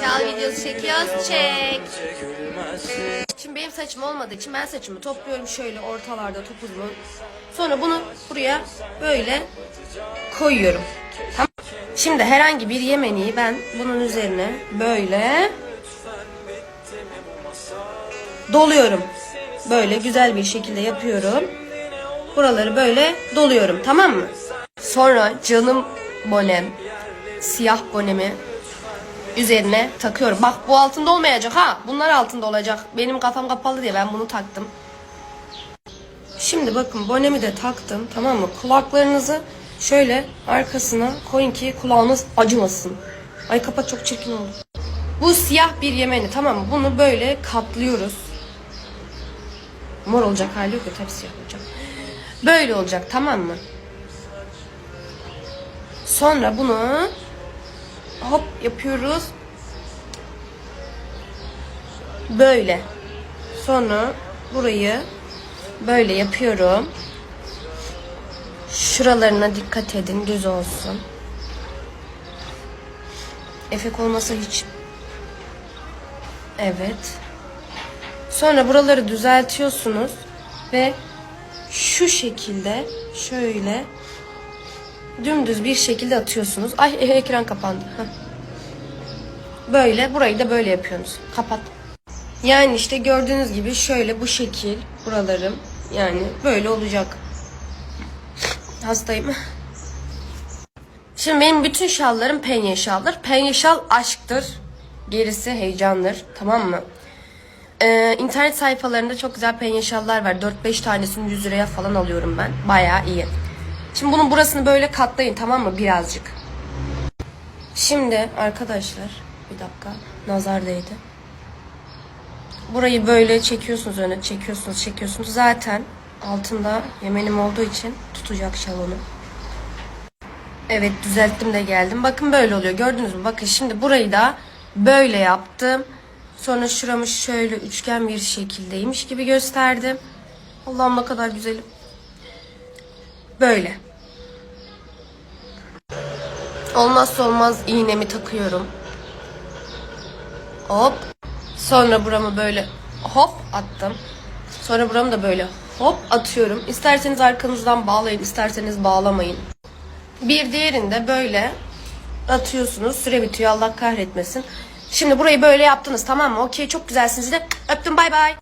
Şal videosu çekiyoruz. Çek. Şimdi benim saçım olmadığı için ben saçımı topluyorum şöyle ortalarda topuzumu. Sonra bunu buraya böyle koyuyorum. Tamam. Şimdi herhangi bir yemeniyi ben bunun üzerine böyle doluyorum. Böyle güzel bir şekilde yapıyorum. Buraları böyle doluyorum tamam mı? Sonra canım bonem, siyah bonemi üzerine takıyorum. Bak bu altında olmayacak ha. Bunlar altında olacak. Benim kafam kapalı diye ben bunu taktım. Şimdi bakın bonemi de taktım tamam mı? Kulaklarınızı şöyle arkasına koyun ki kulağınız acımasın. Ay kapat çok çirkin oldu. Bu siyah bir yemeni tamam mı? Bunu böyle katlıyoruz. Mor olacak hali yok ya tabii siyah olacak. Böyle olacak tamam mı? Sonra bunu hop yapıyoruz. Böyle. Sonra burayı böyle yapıyorum. Şuralarına dikkat edin düz olsun. Efek olmasa hiç. Evet. Sonra buraları düzeltiyorsunuz ve şu şekilde şöyle dümdüz bir şekilde atıyorsunuz. Ay e- ekran kapandı. Heh. Böyle burayı da böyle yapıyorsunuz. Kapat. Yani işte gördüğünüz gibi şöyle bu şekil buralarım yani böyle olacak. Hastayım. Şimdi benim bütün şallarım penye şaldır. Penye şal aşktır. Gerisi heyecandır. Tamam mı? Ee, internet sayfalarında çok güzel penye şallar var. 4-5 tanesini 100 liraya falan alıyorum ben. Bayağı iyi. Şimdi bunun burasını böyle katlayın tamam mı? Birazcık. Şimdi arkadaşlar bir dakika nazar değdi. Burayı böyle çekiyorsunuz öne çekiyorsunuz çekiyorsunuz. Zaten altında yemenim olduğu için tutacak şal onu. Evet düzelttim de geldim. Bakın böyle oluyor. Gördünüz mü? Bakın şimdi burayı da böyle yaptım. Sonra şuramı şöyle üçgen bir şekildeymiş gibi gösterdim. Allah'ım ne kadar güzelim. Böyle. Olmazsa olmaz iğnemi takıyorum. Hop. Sonra buramı böyle hop attım. Sonra buramı da böyle hop atıyorum. İsterseniz arkanızdan bağlayın, isterseniz bağlamayın. Bir diğerinde böyle atıyorsunuz. Süre bitiyor Allah kahretmesin. Şimdi burayı böyle yaptınız tamam mı? Okey çok güzelsiniz de. Öptüm bay bay.